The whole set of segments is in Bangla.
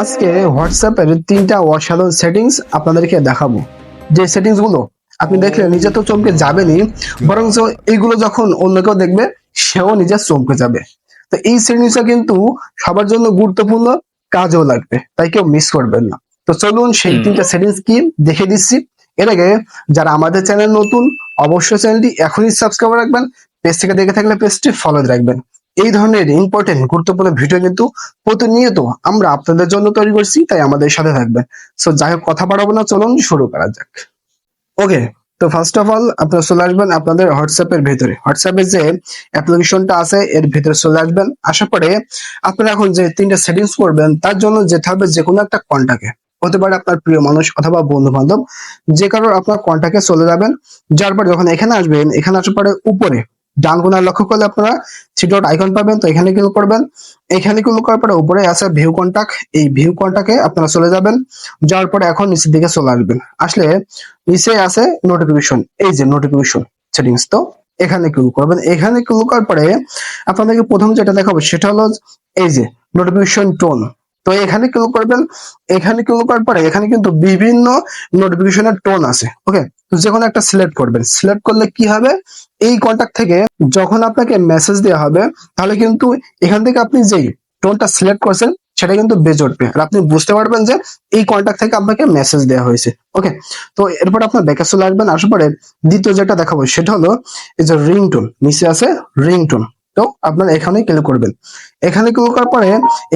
আজকে হোয়াটসঅ্যাপের তিনটা অসাধারণ সেটিংস আপনাদেরকে দেখাবো। যে সেটিংসগুলো আপনি দেখলে নিজে তো চমকে যাবেনই বরং এইগুলো যখন অন্য কেউ দেখবে সেও নিজে চমকে যাবে। তো এই সেটিংসটা কিন্তু সবার জন্য গুরুত্বপূর্ণ কাজেও লাগবে তাই কেউ মিস করবেন না। তো চলুন সেই। তিনটা সেটিংস কি দেখে দিচ্ছি। এর আগে যারা আমাদের চ্যানেল নতুন অবশ্যই চ্যানেলটি এখনই সাবস্ক্রাইব রাখবেন পেজ থেকে দেখে থাকলে পেজটি ফলো রাখবেন। এই ধরনের ইম্পর্টেন্ট গুরুত্বপূর্ণ ভিডিও কিন্তু প্রতিনিয়ত আমরা আপনাদের জন্য তৈরি করছি, তাই আমাদের সাথে থাকবেন। সো যাই হোক, কথা বাড়াবো না, চলুন শুরু করা যাক। ওকে তো ফার্স্ট অফ অল আপনারা চলে আসবেন আপনাদের হোয়াটসঅ্যাপ হোয়াটসঅ্যাপের ভেতরে। হোয়াটসঅ্যাপের যে অ্যাপ্লিকেশনটা আছে, এর ভিতরে চলে আসবেন। আসার পরে আপনারা এখন যে তিনটা সেটিংস করবেন, তার জন্য যেতে হবে যে কোনো একটা কন্টাক্টে হতে পারে আপনার প্রিয় মানুষ অথবা বন্ধু বান্ধব যে কারোর আপনার কন্টাক্টে চলে যাবেন। যার পর যখন এখানে আসবেন, এখানে আসার পরে উপরে ডান কোনায় লক্ষ্য করলে আপনারা থ্রি ডট আইকন পাবেন, তো এখানে ক্লিক করবেন। এখানে ক্লিক করার পরে উপরে আছে ভিউ কন্টাক্ট এই ভিউ কন্টাক্টে আপনারা চলে যাবেন। যাওয়ার পরে এখন নিচের দিকে চলে আসবেন। আসলে নিচে আছে নোটিফিকেশন এই যে নোটিফিকেশন সেটিংস তো এখানে ক্লিক করবেন। এখানে ক্লিক করার পরে আপনাদেরকে প্রথম যেটা দেখাবো সেটা হলো এই যে নোটিফিকেশন টোন তো এখানে ক্লিক করবেন? এখানে ক্লিক করার পরে এখানে কিন্তু বিভিন্ন নোটিফিকেশনের টোন আছে ওকে যে কোনো একটা সিলেক্ট করবেন। সিলেক্ট করলে কি হবে? এই কন্টাক্ট থেকে যখন আপনাকে মেসেজ দেওয়া হবে, তাহলে কিন্তু এখান থেকে আপনি যেই টোনটা সিলেক্ট করছেন, সেটা কিন্তু বেজে উঠবে। আর আপনি বুঝতে পারবেন যে এই কন্টাক্ট থেকে আপনাকে মেসেজ দেওয়া হয়েছে ওকে তো এরপর আপনার ব্যাকে চলে আসবেন, আসার পরে দ্বিতীয় যেটা দেখাবো, সেটা হলো এই যে রিংটোন নিচে আছে রিংটোন তো আপনার এখানে ক্লিক করবেন। এখানে ক্লিক করার পরে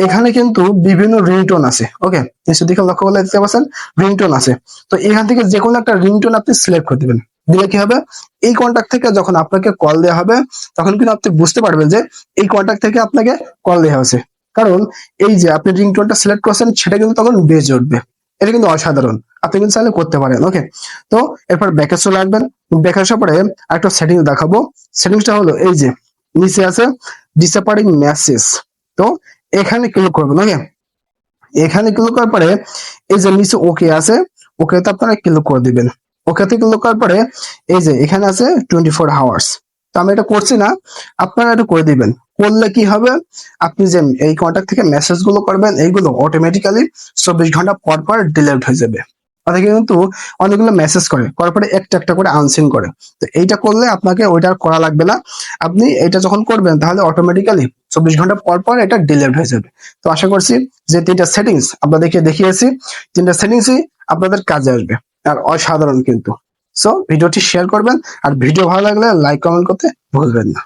এখানে কিন্তু বিভিন্ন রিংটোন আছে ওকে নিচের দিকে লক্ষ্য করলে দেখতে পাচ্ছেন রিংটোন আছে। তো এখান থেকে যে কোনো একটা রিংটোন আপনি সিলেক্ট করে দিবেন। দিলে কি হবে? এই কন্টাক্ট থেকে যখন আপনাকে কল দেওয়া হবে, তখন কিন্তু আপনি বুঝতে পারবেন যে এই কন্টাক্ট থেকে আপনাকে কল দেওয়া হয়েছে। কারণ এই যে আপনি রিংটোনটা সিলেক্ট করছেন, সেটা কিন্তু তখন বেজে উঠবে। এটা কিন্তু অসাধারণ। আপনি কিন্তু চাইলে করতে পারেন ওকে তো এরপর ব্যাকে চলে আসবেন। ব্যাকে আসার পরে একটা সেটিংস দেখাবো। সেটিংসটা হলো এই যে নিচে আছে ডিসঅ্যাপারিং মেসেজ তো এখানে ক্লিক করবেন ওকে এখানে ক্লিক করার পরে এই যে নিচে ওকে আছে ওকেতে আপনারা ক্লিক করে দিবেন। ওকেতে ক্লিক করার পরে এই যে এখানে আছে টোয়েন্টি ফোর আওয়ার্স তো আমি এটা করছি না, আপনারা এটা করে দিবেন। করলে কি হবে? আপনি যে এই কন্ট্যাক্ট থেকে মেসেজগুলো করবেন, এইগুলো অটোমেটিক্যালি চব্বিশ ঘণ্টা পর পর ডিলিট হয়ে যাবে। অনেকে কিন্তু অনেকগুলো মেসেজ করে, করার পরে একটা একটা করে আনসিন করে। তো এইটা করলে আপনাকে ওইটা করা লাগবে না। আপনি এটা যখন করবেন, তাহলে অটোমেটিক্যালি চব্বিশ ঘণ্টা পর পর এটা ডিলিট হয়ে যাবে। তো আশা করছি যে তিনটা সেটিংস আপনাদেরকে দেখিয়েছি। তিনটা সেটিংসই আপনাদের কাজে আসবে, আর অসাধারণ কিন্তু। সো ভিডিওটি শেয়ার করবেন, আর ভিডিও ভালো লাগলে লাইক কমেন্ট করতে ভুলবেন না।